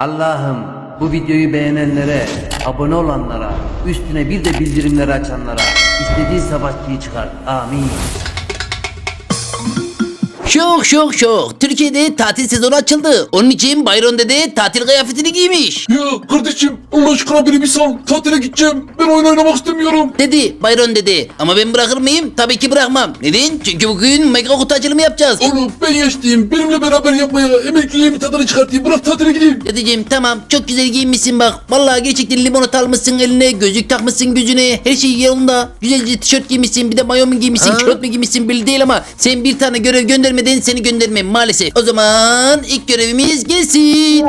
Allah'ım bu videoyu beğenenlere, abone olanlara, üstüne bir de bildirimleri açanlara istediğin savaşçıyı çıkart. Amin. Şok şok şok. Türkiye'de tatil sezonu açıldı. Onun için Bayron dede tatil kıyafetini giymiş. Ya kardeşim Allah aşkına beni bir sal. Tatile gideceğim. Ben oyun oynamak istemiyorum. Dedi Bayron dedi. Ama ben bırakır mıyım? Tabii ki bırakmam. Neden? Çünkü bugün mega kutu açılımı yapacağız. Oğlum ben yaşlıyım. Benimle beraber yapmaya emekliliğimin tadını çıkartayım. Bırak tatile gideyim. Dedeciğim tamam çok güzel giyinmişsin bak. Vallahi gerçekten limonata almışsın eline, gözlük takmışsın yüzüne. Her şey yolunda. Güzelce tişört giymişsin, bir de mayo mu giymişsin, kilot mu giymişsin belli değil ama sen bir tane görev göndermeden seni göndermem maalesef. O zaman ilk görevimiz gelsin.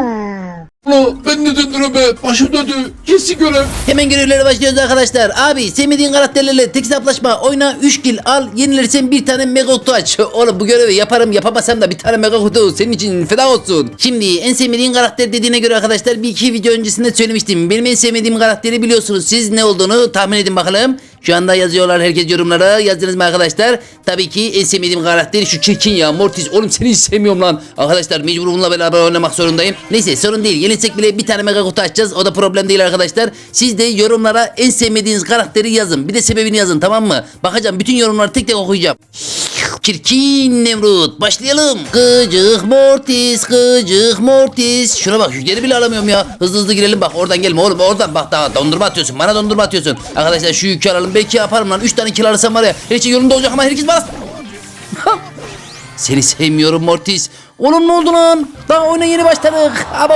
Ulan ben ne döndürüm be. Başım döndü. Kesin görev. Hemen görevlere başlıyoruz arkadaşlar. Abi sevmediğin karakterlerle tek hesaplaşma oyna 3 kill al yenilirsen bir tane mega kutu aç. Oğlum bu görevi yaparım yapamasam da bir tane mega kutu senin için feda olsun. Şimdi en sevmediğin karakter dediğine göre arkadaşlar bir iki video öncesinde söylemiştim. Benim en sevmediğim karakteri biliyorsunuz. Siz ne olduğunu tahmin edin bakalım. Şu anda yazıyorlar herkes yorumlara. Yazdınız mı arkadaşlar? Tabii ki en sevmediğim karakter şu çirkin ya. Mortis. Oğlum seni hiç sevmiyorum lan. Arkadaşlar mecbur bununla beraber oynamak zorundayım. Neyse sorun değil. Yenilsek bile bir tane mega kutu açacağız. O da problem değil arkadaşlar. Siz de yorumlara en sevmediğiniz karakteri yazın. Bir de sebebini yazın tamam mı? Bakacağım bütün yorumları tek tek okuyacağım. Çirkin Nemrut başlayalım. Gıcık Mortis gıcık Mortis. Şuna bak yükleri bile alamıyorum ya. Hızlı hızlı girelim bak oradan gelme oğlum oradan bak daha dondurma atıyorsun bana dondurma atıyorsun. Arkadaşlar şu yükü alalım belki yaparım lan. 3 tane kill alırsam var ya her şey yolunda olacak ama herkes bana... Seni sevmiyorum Mortis. Oğlum ne oldu lan? Daha oyuna yeni başladık. Abo.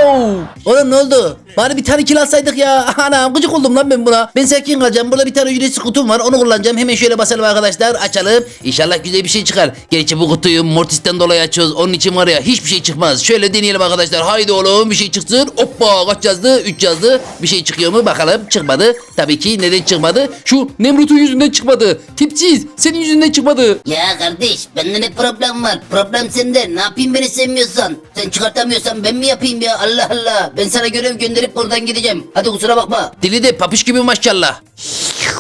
Oğlum ne oldu? Bari bir tane kill alsaydık ya. Anam gıcık oldum lan ben buna. Ben sakin kalacağım. Burada bir tane ücretsiz kutum var. Onu kullanacağım. Hemen şöyle basalım arkadaşlar. Açalım. İnşallah güzel bir şey çıkar. Gerçi bu kutuyu Mortis'ten dolayı açıyoruz. Onun için var ya hiçbir şey çıkmaz. Şöyle deneyelim arkadaşlar. Haydi oğlum bir şey çıksın. Hoppa kaç yazdı? 3 yazdı. Bir şey çıkıyor mu? Bakalım. Çıkmadı. Tabii ki neden çıkmadı? Şu Nemrut'un yüzünden çıkmadı. Tipsiz. Senin yüzünden çıkmadı. Ya kardeş bende ne problem var? Problem sende. Ne yapayım beni sevmiyorsan? Sen çıkartamıyorsan ben mi yapayım ya? Allah Allah. Ben sana görev gönderip buradan gideceğim. Hadi kusura bakma. Dili de papiş gibi maşallah.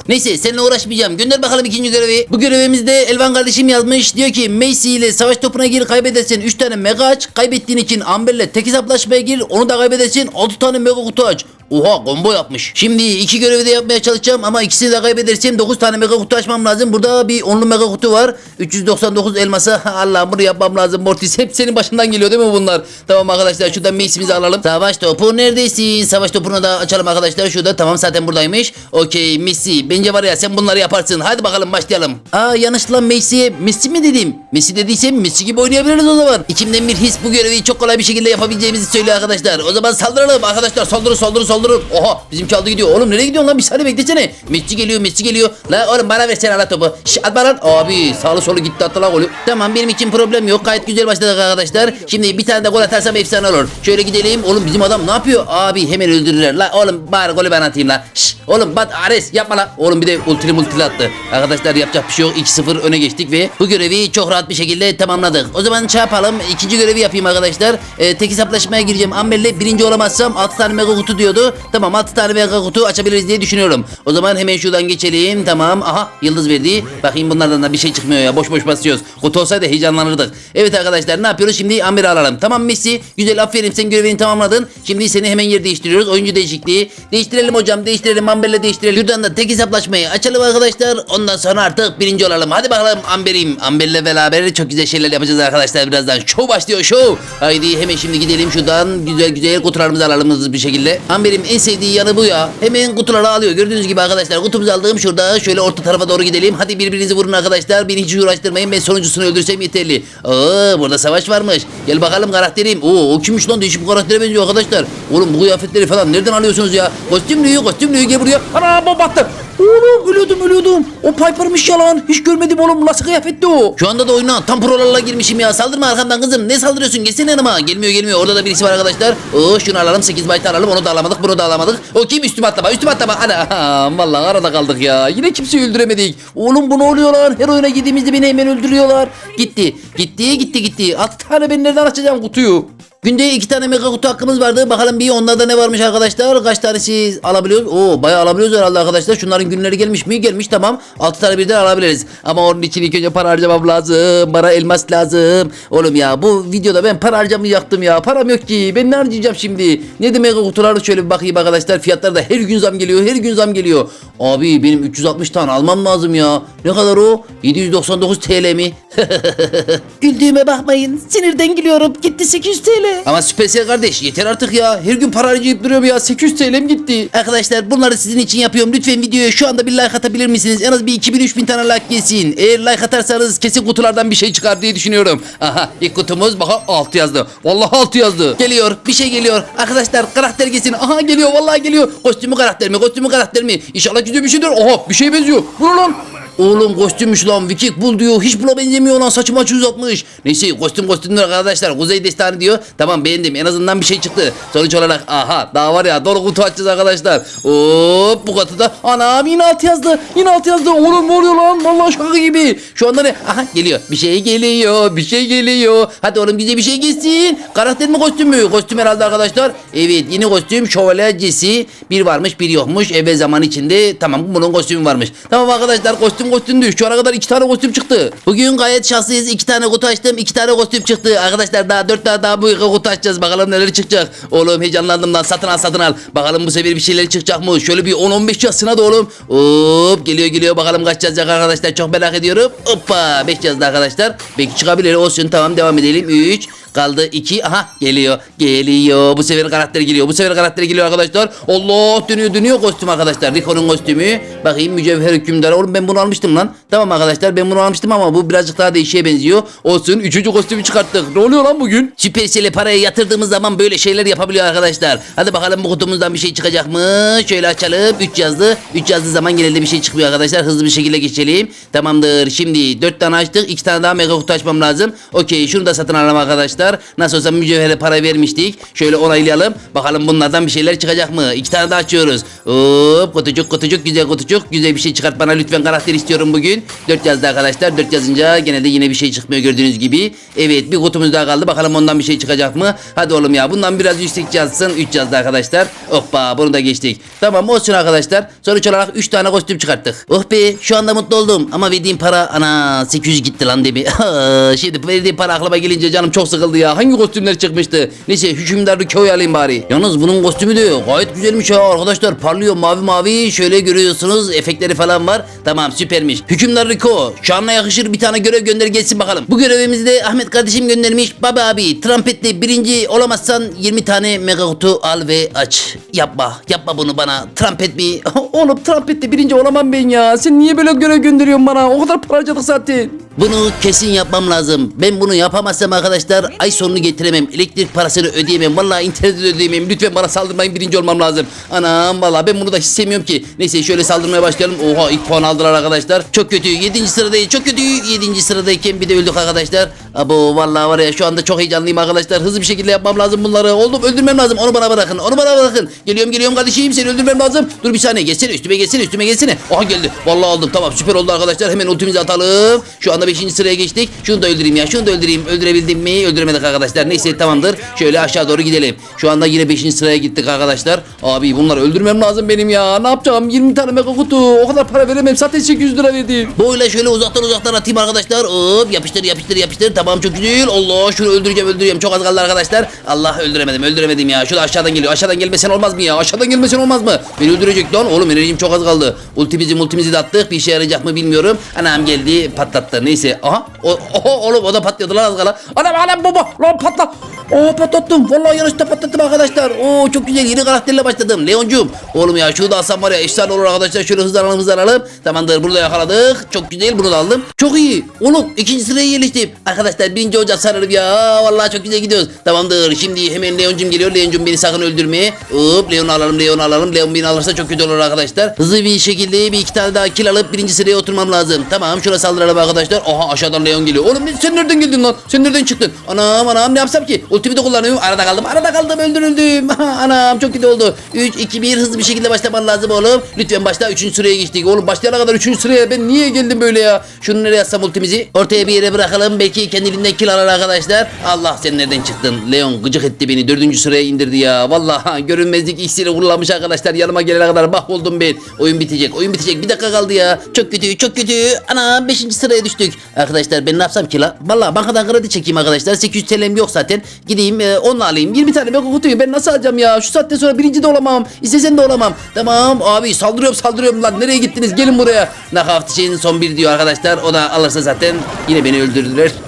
Neyse seninle uğraşmayacağım. Gönder bakalım ikinci görevi. Bu görevimizde Elvan kardeşim yazmış. Diyor ki Macy ile savaş topuna gir kaybedersen 3 tane mega aç. Kaybettiğin için Amber'le tek hesaplaşmaya gir. Onu da kaybedersin 6 tane mega kutu aç. Oha combo yapmış. Şimdi iki görevi de yapmaya çalışacağım ama ikisini de kaybedersem 9 tane mega kutu açmam lazım. Burada bir onlu mega kutu var. 399 elması. Allah bunu yapmam lazım. Mortis hep senin başından geliyor değil mi bunlar? Tamam arkadaşlar şuradan Macy'mizi alalım. Savaş topu neredesin? Savaş topunu da açalım arkadaşlar. Şurada tamam zaten buradaymış. Okey Messi. Bence var ya sen bunları yaparsın. Hadi bakalım başlayalım. Aa yanlışla Messi'ye Messi mi dedim? Messi dediysem Messi gibi oynayabiliriz o zaman. İçimden bir his bu görevi çok kolay bir şekilde yapabileceğimizi söylüyor arkadaşlar. O zaman saldıralım arkadaşlar. Saldırın saldırın saldırın. Oha bizim çaldı gidiyor. Oğlum nereye gidiyorsun lan? Bir saniye beklesene. Messi geliyor Messi geliyor. La oğlum bana versene ala topu. Şş at bana lan. Abi sağlı solu gitti attı lan golü. Tamam benim için problem yok. Gayet güzel başladık arkadaşlar. Şimdi bir tane de gol atarsam efsane olur. Şöyle gidelim. Oğlum bizim adam ne yapıyor? Abi hemen öldürürler. La oğlum bari golü ben atayım la. Şş, oğlum bat Ares yapma la. Oğlum bir de ultili multili attı. Arkadaşlar yapacak bir şey yok. 2-0 öne geçtik ve bu görevi çok rahat bir şekilde tamamladık. O zaman şey yapalım. İkinci görevi yapayım arkadaşlar. Ee, tek hesaplaşmaya gireceğim. Amber'le birinci olamazsam 6 tane mega kutu diyordu. Tamam 6 tane mega kutu açabiliriz diye düşünüyorum. O zaman hemen şuradan geçelim. Tamam. Aha yıldız verdi. Bakayım bunlardan da bir şey çıkmıyor ya. Boş boş basıyoruz. Kutu olsaydı heyecanlanırdık. Evet arkadaşlar ne yapıyoruz? Şimdi Amber'i alalım. Tamam Messi. Güzel aferin sen görevini tamamladın. Şimdi seni hemen yer değiştiriyoruz. Oyuncu değişikliği. Değiştirelim hocam. Değiştirelim. Amber'le değiştirelim. Şuradan da tek hesaplaşmayı açalım arkadaşlar. Ondan sonra artık birinci olalım. Hadi bakalım Amber'im. Amber'le beraber çok güzel şeyler yapacağız arkadaşlar birazdan. Show başlıyor show. Haydi hemen şimdi gidelim şuradan güzel güzel kutularımızı alalım hızlı bir şekilde. Amber'im en sevdiği yanı bu ya. Hemen kutuları alıyor. Gördüğünüz gibi arkadaşlar kutumuzu aldığım şurada. Şöyle orta tarafa doğru gidelim. Hadi birbirinizi vurun arkadaşlar. Beni hiç uğraştırmayın. Ben sonuncusunu öldürsem yeterli. Aa, burada savaş varmış. Gel bakalım karakterim. Oo, o kimmiş lan? Değişik bir karaktere benziyor arkadaşlar. Oğlum bu kıyafetleri falan nereden alıyorsunuz ya? Kostümlüyü, kostümlüyü gel buraya. Ana battı. Oğlum ölüyordum ölüyordum. O Piper'mış ya lan. Hiç görmedim oğlum. Nasıl kıyafetti o? Şu anda da oyuna tam prolarla girmişim ya. Saldırma arkamdan kızım. Ne saldırıyorsun? Gelsene yanıma. Gelmiyor gelmiyor. Orada da birisi var arkadaşlar. Oo şunu alalım. 8 byte alalım. Onu da alamadık. Bunu da alamadık. O kim? Üstüme atlama. Üstüme atlama. Ana. Vallahi arada kaldık ya. Yine kimseyi öldüremedik. Oğlum bu ne oluyor lan? Her oyuna girdiğimizde beni hemen öldürüyorlar. Gitti. Gitti gitti gitti. 6 tane ben nereden açacağım kutuyu? Günde iki tane mega kutu hakkımız vardı. Bakalım bir onlarda ne varmış arkadaşlar. Kaç tanesi alabiliyoruz? Oo bayağı alabiliyoruz herhalde arkadaşlar. Şunların günleri gelmiş mi? Gelmiş tamam. 6 tane birden alabiliriz. Ama onun için ilk önce para harcamam lazım. Bana elmas lazım. Oğlum ya bu videoda ben para harcamayacaktım ya. Param yok ki. Ben ne harcayacağım şimdi? Ne de mega kutuları şöyle bir bakayım arkadaşlar. Fiyatlar da her gün zam geliyor. Her gün zam geliyor. Abi benim 360 tane almam lazım ya. Ne kadar o? 799 TL mi? Güldüğüme bakmayın. Sinirden gülüyorum. Gitti 800 TL. Ama Süpersel kardeş yeter artık ya. Her gün para harcayıp duruyorum ya. 800 TL'm gitti. Arkadaşlar bunları sizin için yapıyorum. Lütfen videoya şu anda bir like atabilir misiniz? En az bir 2000-3000 tane like gelsin. Eğer like atarsanız kesin kutulardan bir şey çıkar diye düşünüyorum. Aha ilk kutumuz bak 6 yazdı. Vallahi 6 yazdı. Geliyor bir şey geliyor. Arkadaşlar karakter gelsin. Aha geliyor vallahi geliyor. Kostümü karakter mi? Kostümü karakter mi? İnşallah güzel bir şeydir. Oha bir şey benziyor. Bu lan? Oğlum kostümmüş lan Vikik bul diyor. Hiç buna benzemiyor lan saçı maçı uzatmış. Neyse kostüm kostümdür arkadaşlar. Kuzey destanı diyor. Tamam beğendim en azından bir şey çıktı. Sonuç olarak aha daha var ya dolu kutu açacağız arkadaşlar. Hop bu kutuda anam yine alt yazdı. Yine alt yazdı. Oğlum ne oluyor lan? Vallahi şaka gibi. Şu anda ne? Aha geliyor. Bir şey geliyor. Bir şey geliyor. Hadi oğlum bize bir şey gelsin. Karakter mi kostüm mü? Kostüm herhalde arkadaşlar. Evet yeni kostüm şövalyecisi. Bir varmış bir yokmuş. Evvel zaman içinde tamam bunun kostümü varmış. Tamam arkadaşlar kostüm kostümdü. Şu ana kadar iki tane kostüm çıktı. Bugün gayet şanslıyız. iki tane kutu açtım. iki tane kostüm çıktı. Arkadaşlar daha dört tane daha büyük kutu açacağız. Bakalım neler çıkacak. Oğlum heyecanlandım lan. Satın al satın al. Bakalım bu sefer bir şeyler çıkacak mı? Şöyle bir 10-15 yazsın da oğlum. Hop geliyor geliyor. Bakalım kaç yazacak arkadaşlar. Çok merak ediyorum. Hoppa 5 yazdı arkadaşlar. Belki çıkabilir olsun. Tamam devam edelim. 3 Kaldı 2. Aha geliyor. Geliyor. Bu sefer karakter geliyor. Bu sefer karakter geliyor arkadaşlar. Allah dönüyor dönüyor kostüm arkadaşlar. Rico'nun kostümü. Bakayım mücevher hükümdarı. Oğlum ben bunu almıştım lan. Tamam arkadaşlar ben bunu almıştım ama bu birazcık daha değişiğe benziyor. Olsun. Üçüncü kostümü çıkarttık. Ne oluyor lan bugün? Süpersel'e parayı yatırdığımız zaman böyle şeyler yapabiliyor arkadaşlar. Hadi bakalım bu kutumuzdan bir şey çıkacak mı? Şöyle açalım. 3 yazdı. 3 yazdığı zaman genelde bir şey çıkmıyor arkadaşlar. Hızlı bir şekilde geçelim. Tamamdır. Şimdi 4 tane açtık. 2 tane daha mega kutu açmam lazım. Okey şunu da satın alalım arkadaşlar. Nasıl olsa mücevhere para vermiştik. Şöyle onaylayalım. Bakalım bunlardan bir şeyler çıkacak mı? 2 tane daha açıyoruz. Hop kutucuk kutucuk güzel kutucuk. Güzel bir şey çıkart bana lütfen karakter istiyorum bugün. 4 yazdı arkadaşlar. 4 yazınca genelde yine bir şey çıkmıyor gördüğünüz gibi. Evet bir kutumuz daha kaldı. Bakalım ondan bir şey çıkacak mı? Hadi oğlum ya bundan biraz yüksek yazsın. 3 yazdı arkadaşlar. Hoppa bunu da geçtik. Tamam olsun arkadaşlar. Sonuç olarak 3 tane kostüm çıkarttık. Oh be şu anda mutlu oldum. Ama verdiğim para ana 800 gitti lan değil mi? Şimdi verdiğim para aklıma gelince canım çok sıkıldı ya. Hangi kostümler çıkmıştı? Neyse hükümdarı köy alayım bari. Yalnız bunun kostümü de gayet güzelmiş ha arkadaşlar. Parlıyor mavi mavi. Şöyle görüyorsunuz efektleri falan var. Tamam süpermiş. Hükümdar Rico. Şanla yakışır bir tane görev gönder gelsin bakalım. Bu görevimizi de Ahmet kardeşim göndermiş. Baba abi trampette birinci olamazsan 20 tane mega kutu al ve aç. Yapma. Yapma bunu bana. Trampet mi? Oğlum trampette birinci olamam ben ya. Sen niye böyle görev gönderiyorsun bana? O kadar para harcadık zaten. Bunu kesin yapmam lazım. Ben bunu yapamazsam arkadaşlar ay sonunu getiremem. Elektrik parasını ödeyemem. Vallahi internet ödeyemem. Lütfen bana saldırmayın birinci olmam lazım. Anam vallahi ben bunu da hiç sevmiyorum ki. Neyse şöyle saldırmaya başlayalım. Oha ilk puan aldılar arkadaşlar. Çok kötü. 7. sıradayız. Çok kötü. 7. sıradayken bir de öldük arkadaşlar. Abo vallahi var ya şu anda çok heyecanlıyım arkadaşlar. Hızlı bir şekilde yapmam lazım bunları. Oldum öldürmem lazım. Onu bana bırakın. Onu bana bırakın. Geliyorum geliyorum kardeşim. Seni öldürmem lazım. Dur bir saniye. Geçsene üstüme geçsene üstüme geçsene. Oha geldi. Vallahi aldım. Tamam süper oldu arkadaşlar. Hemen ultimizi atalım. Şu anda 5. sıraya geçtik. Şunu da öldüreyim ya. Şunu da öldüreyim. Öldürebildim mi? Öldüremedik arkadaşlar. Neyse tamamdır. Şöyle aşağı doğru gidelim. Şu anda yine 5. sıraya gittik arkadaşlar. Abi bunları öldürmem lazım benim ya. Ne yapacağım? 20 tane mega kutu. O kadar para veremem. Zaten 800 lira verdim. Böyle şöyle uzaktan uzaktan atayım arkadaşlar. Hop yapıştır yapıştır yapıştır. Tamam çok güzel. Allah şunu öldüreceğim öldüreceğim. Çok az kaldı arkadaşlar. Allah öldüremedim öldüremedim ya. Şu da aşağıdan geliyor. Aşağıdan gelmesen olmaz mı ya? Aşağıdan gelmesen olmaz mı? Beni öldürecek lan. Oğlum enerjim çok az kaldı. Ultimizi multimizi de attık. Bir işe yarayacak mı bilmiyorum. Anam geldi patlattı. Neyse. Aha. O, oho, oğlum o da patlıyordu lan az kala. Anam anam baba. Lan patla. Oo patlattım. Vallahi yanlışlıkla patlattım arkadaşlar. Oo çok güzel yeni karakterle başladım. Leoncum. Oğlum ya şunu da alsam var ya efsane olur arkadaşlar. Şöyle hızlanalım hızlanalım. Tamamdır burada yakaladık. Çok güzel bunu da aldım. Çok iyi. Oğlum ikinci sıraya yerleştim. Arkadaşlar birinci olacağız sanırım ya. Vallahi çok güzel gidiyoruz. Tamamdır. Şimdi hemen Leoncum geliyor. Leoncum beni sakın öldürme. Hop Leon'u alalım Leon'u alalım. Leon beni alırsa çok kötü olur arkadaşlar. Hızlı bir şekilde bir iki tane daha kill alıp birinci sıraya oturmam lazım. Tamam şuna saldıralım arkadaşlar. Oha aşağıdan Leon geliyor. Oğlum sen nereden geldin lan? Sen nereden çıktın? Anam anam ne yapsam ki? Ultimi de kullanıyorum. Arada kaldım. Arada kaldım. Öldürüldüm. anam çok kötü oldu. 3, 2, 1 hızlı bir şekilde başlaman lazım oğlum. Lütfen başla 3. sıraya geçtik. Oğlum başlayana kadar 3. sıraya ben niye geldim böyle ya? Şunu nereye atsam ultimizi? Ortaya bir yere bırakalım. Belki kendiliğinden kill alır arkadaşlar. Allah sen nereden çıktın? Leon gıcık etti beni. 4. sıraya indirdi ya. Vallahi görünmezlik iksiri kullanmış arkadaşlar. Yanıma gelene kadar mahvoldum ben. Oyun bitecek. Oyun bitecek. Bir dakika kaldı ya. Çok kötü. Çok kötü. Ana 5. sıraya düştük. Arkadaşlar ben ne yapsam ki la? Vallahi bankadan kredi çekeyim arkadaşlar. 800 TL'm yok zaten. Gideyim e, onunla alayım. 20 tane mega kutuyu ben nasıl alacağım ya? Şu saatten sonra birinci de olamam. İstesen de olamam. Tamam abi saldırıyorum saldırıyorum lan. Nereye gittiniz? Gelin buraya. Knockout için son bir diyor arkadaşlar. O da alırsa zaten yine beni öldürdüler.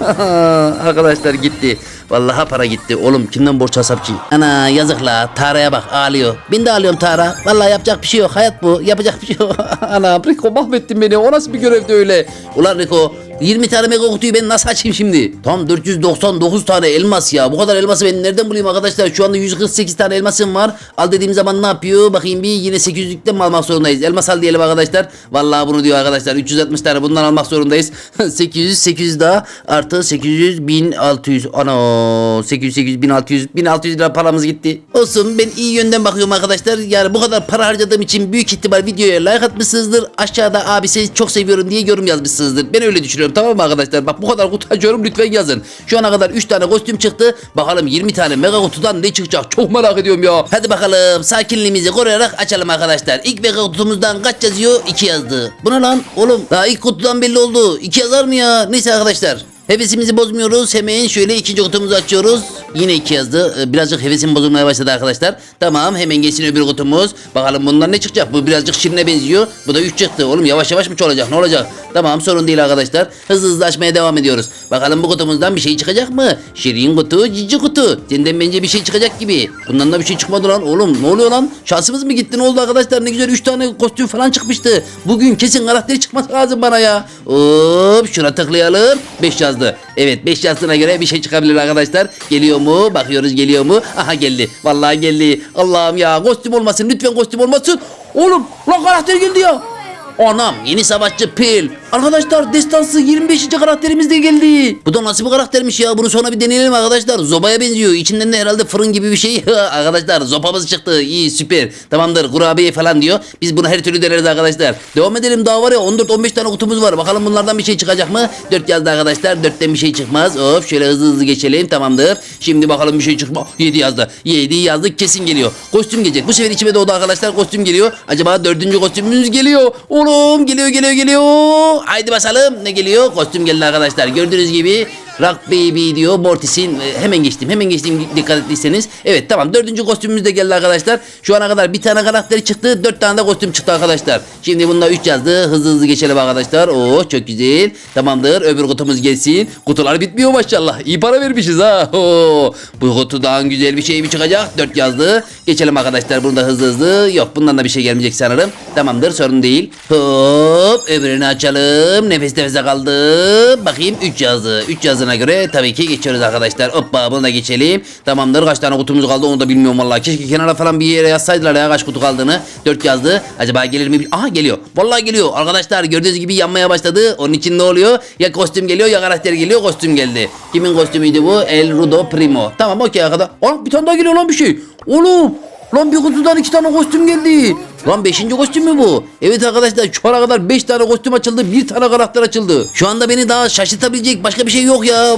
arkadaşlar gitti. Vallahi para gitti. Oğlum kimden borç alsam ki? Ana yazık la. Tara'ya bak ağlıyor. Ben de ağlıyorum Tara. Vallahi yapacak bir şey yok. Hayat bu. Yapacak bir şey yok. Ana Rico mahvettin beni. O nasıl bir görevdi öyle? Ulan Rico 20 tane mega kutuyu ben nasıl açayım şimdi? Tam 499 tane elmas ya. Bu kadar elması ben nereden bulayım arkadaşlar? Şu anda 148 tane elmasım var. Al dediğim zaman ne yapıyor? Bakayım bir yine 800'lükten mi almak zorundayız? Elmas al diyelim arkadaşlar. Vallahi bunu diyor arkadaşlar. 360 tane bundan almak zorundayız. 800 800 daha artı 800 1600 ana 800 800 1600 1600 lira paramız gitti. Olsun ben iyi yönden bakıyorum arkadaşlar. Yani bu kadar para harcadığım için büyük ihtimal videoya like atmışsınızdır. Aşağıda abi seni çok seviyorum diye yorum yazmışsınızdır. Ben öyle düşünüyorum tamam mı arkadaşlar? Bak bu kadar kutu açıyorum lütfen yazın. Şu ana kadar 3 tane kostüm çıktı. Bakalım 20 tane mega kutudan ne çıkacak? Çok merak ediyorum ya. Hadi bakalım sakinliğimizi koruyarak açalım arkadaşlar. İlk mega kutumuzdan kaç yazıyor? 2 yazdı. Bu ne lan? Oğlum daha ilk kutudan belli oldu. 2 yazar mı ya? Neyse arkadaşlar. Hevesimizi bozmuyoruz. Hemen şöyle ikinci kutumuzu açıyoruz. Yine iki yazdı. Ee, Birazcık hevesim bozulmaya başladı arkadaşlar. Tamam hemen geçsin öbür kutumuz. Bakalım bundan ne çıkacak? Bu birazcık şirine benziyor. Bu da 3 çıktı. Oğlum yavaş yavaş mı olacak? Ne olacak? Tamam sorun değil arkadaşlar. Hızlı hızlı açmaya devam ediyoruz. Bakalım bu kutumuzdan bir şey çıkacak mı? Şirin kutu, cici kutu. Senden bence bir şey çıkacak gibi. Bundan da bir şey çıkmadı lan. Oğlum ne oluyor lan? Şansımız mı gitti? Ne oldu arkadaşlar? Ne güzel 3 tane kostüm falan çıkmıştı. Bugün kesin karakteri çıkması lazım bana ya. Hop şuna tıklayalım. 5 yazdı. Evet 5 yazdığına göre bir şey çıkabilir arkadaşlar. Geliyor mu? Bakıyoruz geliyor mu? Aha geldi. Vallahi geldi. Allah'ım ya kostüm olmasın. Lütfen kostüm olmasın. Oğlum lan karakter geldi ya. Anam yeni savaşçı Pil. Arkadaşlar destansı 25. karakterimiz de geldi. Bu da nasıl bir karaktermiş ya? Bunu sonra bir deneyelim arkadaşlar. Zobaya benziyor. İçinden de herhalde fırın gibi bir şey. arkadaşlar zopamız çıktı. İyi süper. Tamamdır kurabiye falan diyor. Biz bunu her türlü deneriz arkadaşlar. Devam edelim daha var ya 14-15 tane kutumuz var. Bakalım bunlardan bir şey çıkacak mı? 4 yazdı arkadaşlar. 4'ten bir şey çıkmaz. Hop şöyle hızlı hızlı geçelim. Tamamdır. Şimdi bakalım bir şey çıkma. 7 yazdı. 7 yazdı kesin geliyor. Kostüm gelecek. Bu sefer içime doğdu arkadaşlar. Kostüm geliyor. Acaba dördüncü kostümümüz geliyor. Oğlum geliyor geliyor geliyor. Haydi basalım. Ne geliyor? Kostüm geldi arkadaşlar. Gördüğünüz gibi Rock Baby diyor Mortis'in e, hemen geçtim hemen geçtim dikkat ettiyseniz. Evet tamam dördüncü kostümümüz de geldi arkadaşlar. Şu ana kadar bir tane karakteri çıktı dört tane de kostüm çıktı arkadaşlar. Şimdi bunda 3 yazdı hızlı hızlı geçelim arkadaşlar. Oo çok güzel tamamdır öbür kutumuz gelsin. Kutular bitmiyor maşallah iyi para vermişiz ha. Oo, bu kutudan güzel bir şey mi çıkacak? 4 yazdı. Geçelim arkadaşlar bunu da hızlı hızlı. Yok bundan da bir şey gelmeyecek sanırım. Tamamdır sorun değil. Hop öbürünü açalım. Nefes nefese kaldı. Bakayım 3 yazdı. 3 yazdığına göre tabii ki geçiyoruz arkadaşlar. Hoppa bunu da geçelim. Tamamdır kaç tane kutumuz kaldı onu da bilmiyorum vallahi. Keşke kenara falan bir yere yazsaydılar ya kaç kutu kaldığını. 4 yazdı. Acaba gelir mi? Aha geliyor. Vallahi geliyor. Arkadaşlar gördüğünüz gibi yanmaya başladı. Onun için ne oluyor? Ya kostüm geliyor ya karakter geliyor. Kostüm geldi. Kimin kostümüydü bu? El Rudo Primo. Tamam okey arkadaş. Aa bir tane daha geliyor lan bir şey. Oğlum. Lan bir kutudan iki tane kostüm geldi. Lan beşinci kostüm mü bu? Evet arkadaşlar şu ana kadar beş tane kostüm açıldı. Bir tane karakter açıldı. Şu anda beni daha şaşırtabilecek başka bir şey yok ya.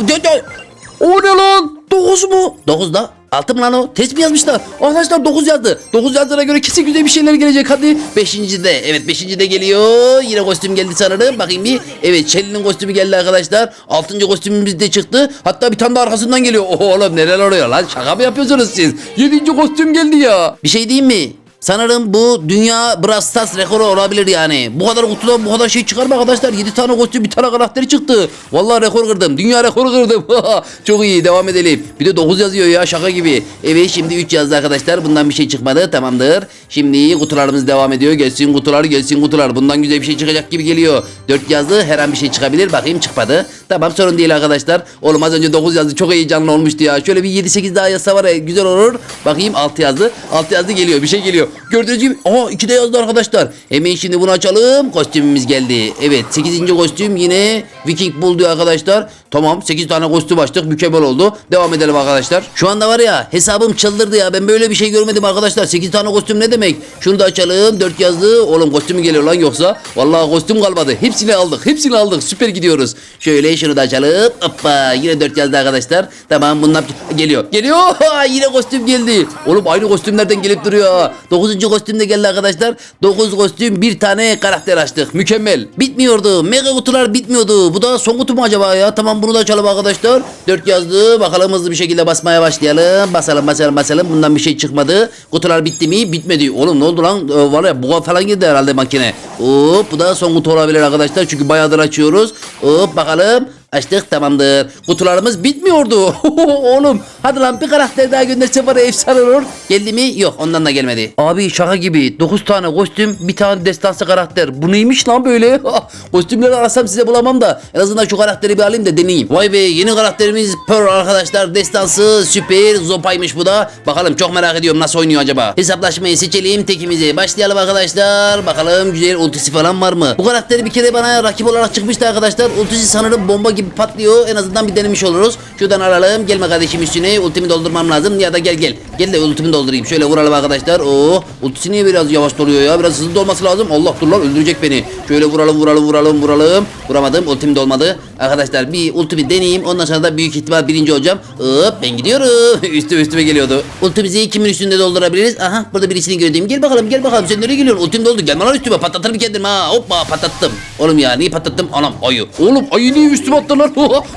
O ne lan? Dokuz mu? Dokuz da. Altı mı lan o? Test mi yazmışlar? Arkadaşlar 9 yazdı. 9 yazdığına göre kesin güzel bir şeyler gelecek hadi. 5. de. Evet 5. de geliyor. Yine kostüm geldi sanırım. Bakayım bir. Evet Shelly'nin kostümü geldi arkadaşlar. 6. kostümümüz de çıktı. Hatta bir tane de arkasından geliyor. Oğlum neler oluyor lan? Şaka mı yapıyorsunuz siz? 7. kostüm geldi ya. Bir şey diyeyim mi? Sanırım bu dünya Brawl Stars rekoru olabilir yani. Bu kadar kutudan bu kadar şey çıkar mı arkadaşlar? 7 tane kostüm bir tane karakteri çıktı. Vallahi rekor kırdım. Dünya rekoru kırdım. Çok iyi devam edelim. Bir de 9 yazıyor ya şaka gibi. Evet şimdi 3 yazdı arkadaşlar. Bundan bir şey çıkmadı. Tamamdır. Şimdi kutularımız devam ediyor. Gelsin kutular gelsin kutular. Bundan güzel bir şey çıkacak gibi geliyor. 4 yazdı. Her an bir şey çıkabilir. Bakayım çıkmadı. Tamam sorun değil arkadaşlar. Oğlum az önce 9 yazdı. Çok heyecanlı olmuştu ya. Şöyle bir 7-8 daha yazsa var ya güzel olur. Bakayım 6 yazdı. 6 yazdı geliyor. Bir şey geliyor. Gördüğünüz gibi. Aa iki de yazdı arkadaşlar. Hemen şimdi bunu açalım. Kostümümüz geldi. Evet 8. kostüm yine Viking diyor arkadaşlar. Tamam 8 tane kostüm açtık. Mükemmel oldu. Devam edelim arkadaşlar. Şu anda var ya hesabım çıldırdı ya. Ben böyle bir şey görmedim arkadaşlar. 8 tane kostüm ne demek? Şunu da açalım. 4 yazdı. Oğlum kostümü geliyor lan yoksa. Vallahi kostüm kalmadı. Hepsini aldık. Hepsini aldık. Süper gidiyoruz. Şöyle şunu da açalım. Hoppa. Yine 4 yazdı arkadaşlar. Tamam bunlar geliyor. Geliyor. Yine kostüm geldi. Oğlum aynı kostümlerden gelip duruyor. 9. kostüm de geldi arkadaşlar. 9 kostüm bir tane karakter açtık. Mükemmel. Bitmiyordu. Mega kutular bitmiyordu. Bu da son kutu mu acaba ya? Tamam bunu da açalım arkadaşlar. 4 yazdı. Bakalım hızlı bir şekilde basmaya başlayalım. Basalım basalım basalım. Bundan bir şey çıkmadı. Kutular bitti mi? Bitmedi. Oğlum ne oldu lan? Ee, var ya buga falan girdi herhalde makine. Hop bu da son kutu olabilir arkadaşlar. Çünkü bayağıdır açıyoruz. Hop bakalım. Açtık tamamdır. Kutularımız bitmiyordu. Oğlum hadi lan bir karakter daha gönderse bana efsane olur. Geldi mi? Yok ondan da gelmedi. Abi şaka gibi. 9 tane kostüm bir tane destansı karakter. Bu neymiş lan böyle? Kostümleri arasam size bulamam da en azından şu karakteri bir alayım da deneyeyim. Vay be yeni karakterimiz Pearl arkadaşlar. Destansı süper zopaymış bu da. Bakalım çok merak ediyorum nasıl oynuyor acaba. Hesaplaşmayı seçelim tekimize. Başlayalım arkadaşlar. Bakalım güzel ultisi falan var mı? Bu karakteri bir kere bana rakip olarak çıkmıştı arkadaşlar. Ultisi sanırım bomba gibi patlıyor. En azından bir denemiş oluruz. Şuradan alalım. Gelme kardeşim üstüne. Ultimi doldurmam lazım. Ya da gel gel. Gel de ultimi doldurayım. Şöyle vuralım arkadaşlar. Oo, ultisi niye biraz yavaş doluyor ya? Biraz hızlı dolması lazım. Allah dur lan öldürecek beni. Şöyle vuralım vuralım vuralım vuralım. Vuramadım. Ultim dolmadı. Arkadaşlar bir ultimi deneyeyim. Ondan sonra da büyük ihtimal birinci olacağım. Hop ben gidiyorum. üstüme üstüme geliyordu. Ultimizi kimin üstünde doldurabiliriz? Aha burada birisini gördüm. Gel bakalım gel bakalım. Sen nereye geliyorsun? Ultim doldu. Gelme lan üstüme. Patlatırım kendimi ha. Hoppa patlattım. Oğlum ya niye patlattım? Anam ayı. Oğlum ayı niye üstüme attı lan?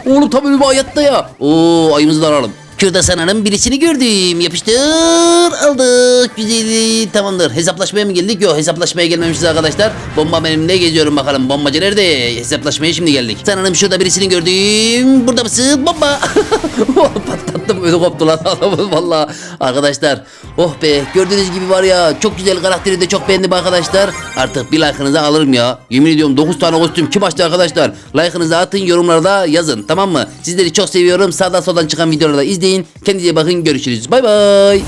Oğlum tam önüme hayatta ya. Oo ayımızı da alalım. Şurada sanırım birisini gördüm. Yapıştır. Aldık. Güzel. Tamamdır. Hesaplaşmaya mı geldik? Yok hesaplaşmaya gelmemişiz arkadaşlar. Bomba benimle geziyorum bakalım. Bombacı nerede? Hesaplaşmaya şimdi geldik. Sanırım şurada birisini gördüm. Burada mısın? Bomba. Patlattım. Ödü koptu lan valla. Arkadaşlar. Oh be. Gördüğünüz gibi var ya. Çok güzel karakteri de çok beğendim arkadaşlar. Artık bir like'ınızı alırım ya. Yemin ediyorum 9 tane kostüm kim açtı arkadaşlar? Like'ınızı atın yorumlarda yazın. Tamam mı? Sizleri çok seviyorum. Sağdan soldan çıkan videoları da izleyin. Kendinize bakın. Görüşürüz. Bay bay.